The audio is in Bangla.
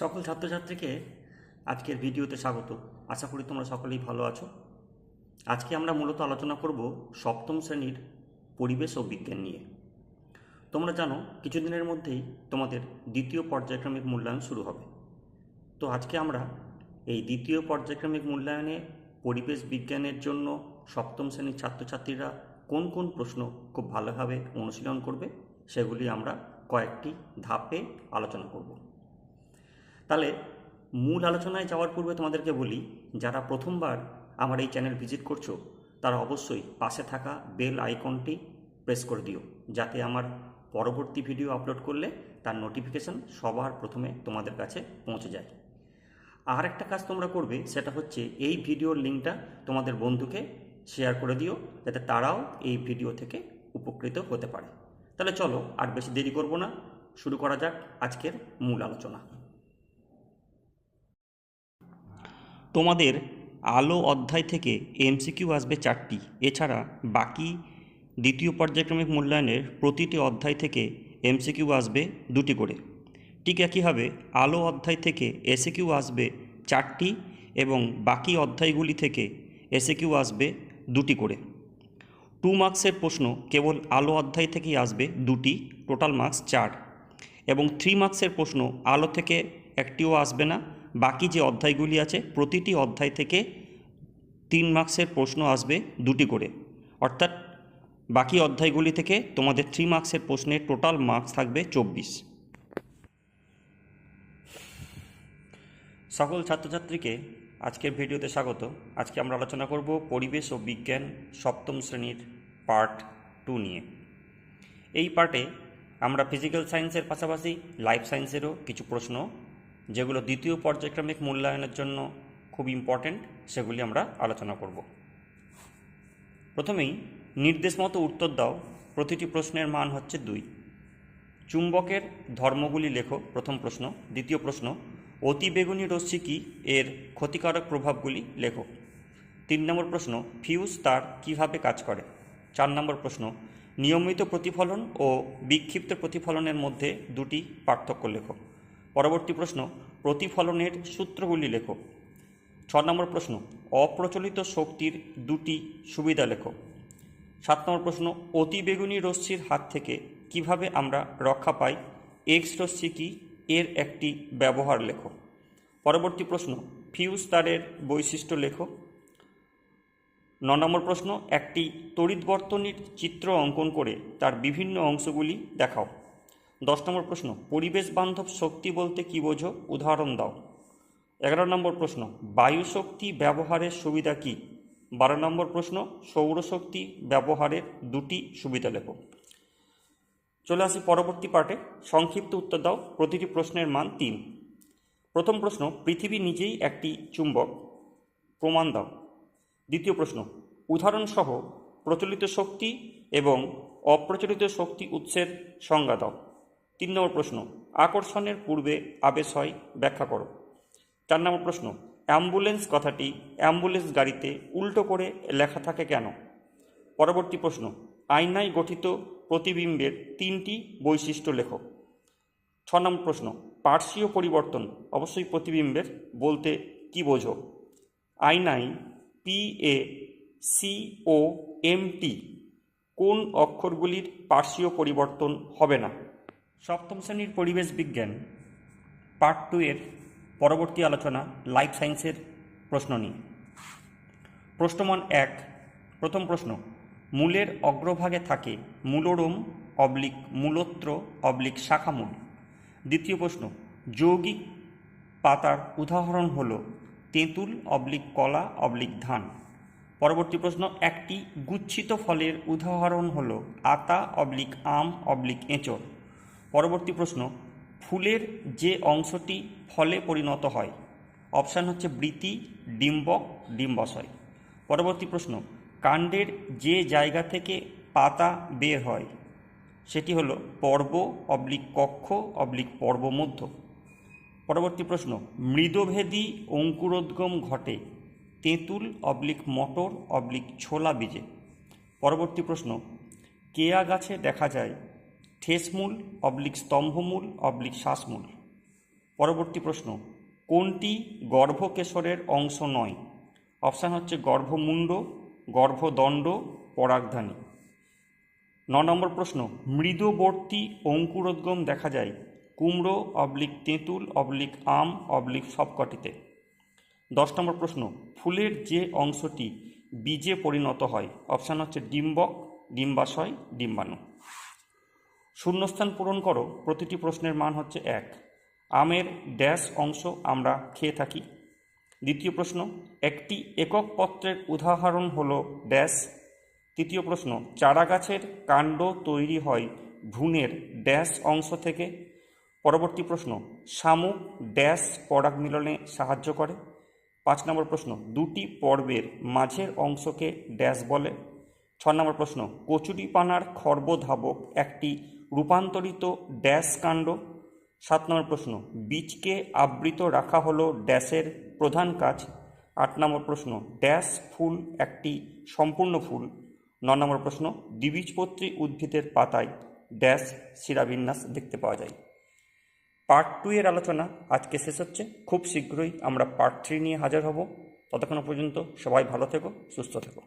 সকল ছাত্রছাত্রীকে আজকের ভিডিওতে স্বাগত। আশা করি তোমরা সকলেই ভালো আছো। আজকে আমরা মূলত আলোচনা করব সপ্তম শ্রেণির পরিবেশ ও বিজ্ঞান নিয়ে। তোমরা জানো, কিছুদিনের মধ্যেই তোমাদের দ্বিতীয় পর্যায়ক্রমিক মূল্যায়ন শুরু হবে। তো আজকে আমরা এই দ্বিতীয় পর্যায়ক্রমিক মূল্যায়নে পরিবেশ বিজ্ঞানের জন্য সপ্তম শ্রেণির ছাত্রছাত্রীরা কোন কোন প্রশ্ন খুব ভালোভাবে অনুশীলন করবে, সেগুলি আমরা কয়েকটি ধাপে আলোচনা করব। তাহলে মূল আলোচনায় যাওয়ার পূর্বে তোমাদেরকে বলি, যারা প্রথমবার আমার এই চ্যানেল ভিজিট করছ, তারা অবশ্যই পাশে থাকা বেল আইকনটি প্রেস করে দিও, যাতে আমার পরবর্তী ভিডিও আপলোড করলে তার নোটিফিকেশন সবার প্রথমে তোমাদের কাছে পৌঁছে যায়। আর একটা কাজ তোমরা করবে, সেটা হচ্ছে এই ভিডিওর লিঙ্কটা তোমাদের বন্ধুকে শেয়ার করে দিও, যাতে তারাও এই ভিডিও থেকে উপকৃত হতে পারে। তাহলে চলো আর বেশি দেরি করব না, শুরু করা যাক আজকের মূল আলোচনা। তোমাদের আলো অধ্যায় থেকে এমসিকিউ আসবে চারটি। এছাড়া বাকি দ্বিতীয় পর্যায়ক্রমিক মূল্যায়নের প্রতিটি অধ্যায় থেকে এমসিকিউ আসবে দুটি করে। ঠিক একইভাবে আলো অধ্যায় থেকে এসিকিউ আসবে চারটি এবং বাকি অধ্যায়গুলি থেকে এসিকিউ আসবে দুটি করে। টু মার্কসের প্রশ্ন কেবল আলো অধ্যায় থেকেই আসবে দুটি, টোটাল মার্কস চার। এবং থ্রি মার্কসের প্রশ্ন আলো থেকে একটিও আসবে না বাকি যে অধ্যায়গুলি আছে, প্রতিটি অধ্যায় থেকে তিন মার্কসের প্রশ্ন আসবে দুটি করে। অর্থাৎ বাকি অধ্যায়গুলি থেকে তোমাদের থ্রি মার্কসের প্রশ্নের টোটাল মার্কস থাকবে চব্বিশ। সকল ছাত্রছাত্রীকে আজকের ভিডিওতে স্বাগত। আজকে আমরা আলোচনা করব পরিবেশ ও বিজ্ঞান সপ্তম শ্রেণির পার্ট টু নিয়ে। এই পার্টে আমরা ফিজিক্যাল সায়েন্সের পাশাপাশি লাইফ সায়েন্সেরও কিছু প্রশ্ন যেগুলো দ্বিতীয় পর্যায়ক্রমিক মূল্যায়নের জন্য খুব ইম্পর্ট্যান্ট সেগুলি আমরা আলোচনা করব। প্রথমেই নির্দেশ মতো উত্তর দাও, প্রতিটি প্রশ্নের মান হচ্ছে দুই। চুম্বকের ধর্মগুলি লেখো, প্রথম প্রশ্ন। দ্বিতীয় প্রশ্ন অতিবেগুনি রশ্মি কি এর ক্ষতিকারক প্রভাবগুলি লেখো। তিন নম্বর প্রশ্ন, ফিউজ তার কীভাবে কাজ করে? চার নম্বর প্রশ্ন, নিয়মিত প্রতিফলন ও বিক্ষিপ্ত প্রতিফলনের মধ্যে দুটি পার্থক্য লেখো। পরবর্তী প্রশ্ন, প্রতিফলনের সূত্রগুলি লেখো। ছ নম্বর প্রশ্ন, অপ্রচলিত শক্তির দুটি সুবিধা লেখো। সাত নম্বর প্রশ্ন অতিবেগুনি রশ্মির হাত থেকে কীভাবে আমরা রক্ষা পাই? এক্স রশ্মি কি? এর একটি ব্যবহার লেখো। পরবর্তী প্রশ্ন, ফিউজ তারের বৈশিষ্ট্য লেখো। ন নম্বর প্রশ্ন, একটি তড়িৎবর্তনীর চিত্র অঙ্কন করে তার বিভিন্ন অংশগুলি দেখাও। দশ নম্বর প্রশ্ন, পরিবেশ বান্ধব শক্তি বলতে কী বোঝো? উদাহরণ দাও। এগারো নম্বর প্রশ্ন, বায়ু শক্তি ব্যবহারের সুবিধা কী? বারো নম্বর প্রশ্ন সৌরশক্তি ব্যবহারের দুটি সুবিধা লেখো। চলে আসি পরবর্তী পার্টে সংক্ষিপ্ত উত্তর দাও, প্রতিটি প্রশ্নের মান তিন। প্রথম প্রশ্ন, পৃথিবী নিজেই একটি চুম্বক। প্রমাণ দাও। দ্বিতীয় প্রশ্ন, উদাহরণসহ প্রচলিত শক্তি এবং অপ্রচলিত শক্তি উৎসের সংজ্ঞা দাও। তিন নম্বর প্রশ্ন, আকর্ষণের পূর্বে আবেশ হয়, ব্যাখ্যা করো। চার নম্বর প্রশ্ন, অ্যাম্বুলেন্স কথাটি অ্যাম্বুলেন্স গাড়িতে উল্টো করে লেখা থাকে কেন? পরবর্তী প্রশ্ন, আয়নায় গঠিত প্রতিবিম্বের তিনটি বৈশিষ্ট্য লেখো। ছ নম্বর প্রশ্ন, পার্শ্বীয় পরিবর্তন অবশ্যই প্রতিবিম্বের বলতে কি বোঝো? আয়নায় P A C O M T কোন অক্ষরগুলির পার্শ্বীয় পরিবর্তন হবে না? সপ্তম শ্রেণির পরিবেশ বিজ্ঞান পার্ট টু এর পরবর্তী আলোচনা লাইফ সায়েন্সের প্রশ্ন নিয়ে। প্রশ্নমান এক, প্রথম প্রশ্ন, মূলের অগ্রভাগে থাকে মূলরোম অবলিক মূলত্র অবলিক শাখামূল দ্বিতীয় প্রশ্ন, যৌগিক পাতার উদাহরণ হল তেঁতুল অবলিক কলা অবলিক ধান। পরবর্তী প্রশ্ন, একটি গুচ্ছিত ফলের উদাহরণ হল আতা অবলিক আম অবলিক এঁচড়। পরবর্তী প্রশ্ন, ফুলের যে অংশটি ফলে পরিণত হয়? অপশান হচ্ছে বৃতি ডিম্বক ডিম্বাশয়। পরবর্তী প্রশ্ন, কাণ্ডের যে জায়গা থেকে পাতা বের হয়, সেটি হলো পর্ব অবলিক কক্ষ অবলিক পর্ব মধ্য পরবর্তী প্রশ্ন, মৃদভেদী অঙ্কুরোদ্গম ঘটে তেঁতুল অবলিক মটর অবলিক ছোলা বীজে। পরবর্তী প্রশ্ন, কেয়া গাছে দেখা যায় ঠেসমূল, অবলিক স্তম্ভমূল, অবলিক শ্বাসমূল। পরবর্তী প্রশ্ন, কোনটি গর্ভকেশরের অংশ নয়? অপশান হচ্ছে গর্ভমুণ্ড, গর্ভদণ্ড, পরাগধানী। ন নম্বর প্রশ্ন, মৃদবর্তী অঙ্কুরোদ্গম দেখা যায় কুমড়ো, অবলিক তেঁতুল, অবলিক আম, অবলিক সবকটিতে। দশ নম্বর প্রশ্ন, ফুলের যে অংশটি বীজে পরিণত হয়? অপশান হচ্ছে ডিম্বক, ডিম্বাশয়, ডিম্বাণু। শূন্যস্থান পূরণ করো, প্রতিটি প্রশ্নের মান হচ্ছে এক। আমের ড্যাশ অংশ আমরা খেয়ে থাকি। দ্বিতীয় প্রশ্ন, একটি একক পত্রের উদাহরণ হল ড্যাশ। তৃতীয় প্রশ্ন চারা গাছের কাণ্ড তৈরি হয় ভ্রূণের ড্যাশ অংশ থেকে। পরবর্তী প্রশ্ন, শামুক ড্যাশ পরাগ মিলনে সাহায্য করে। পাঁচ নম্বর প্রশ্ন, দুটি পর্বের মাঝের অংশকে ড্যাশ বলে। ছ নম্বর প্রশ্ন, কচুরিপানার খর্বধাবক একটি রূপান্তরিত ড্যাশ কাণ্ড। সাত নম্বর প্রশ্ন, বীজকে আবৃত রাখা হলো ড্যাশের প্রধান কাজ? আট নম্বর প্রশ্ন, ড্যাশ ফুল একটি সম্পূর্ণ ফুল? ন নম্বর প্রশ্ন, দ্বিবীজপত্রী উদ্ভিদের পাতায় ড্যাশ শিরাবিন্যাস দেখতে পাওয়া যায়। পার্ট টু এর আলোচনা আজকে শেষ হচ্ছে। খুব শীঘ্রই আমরা পার্ট থ্রি নিয়ে হাজির হব। ততক্ষণ পর্যন্ত সবাই ভালো থেকো, সুস্থ থেকো।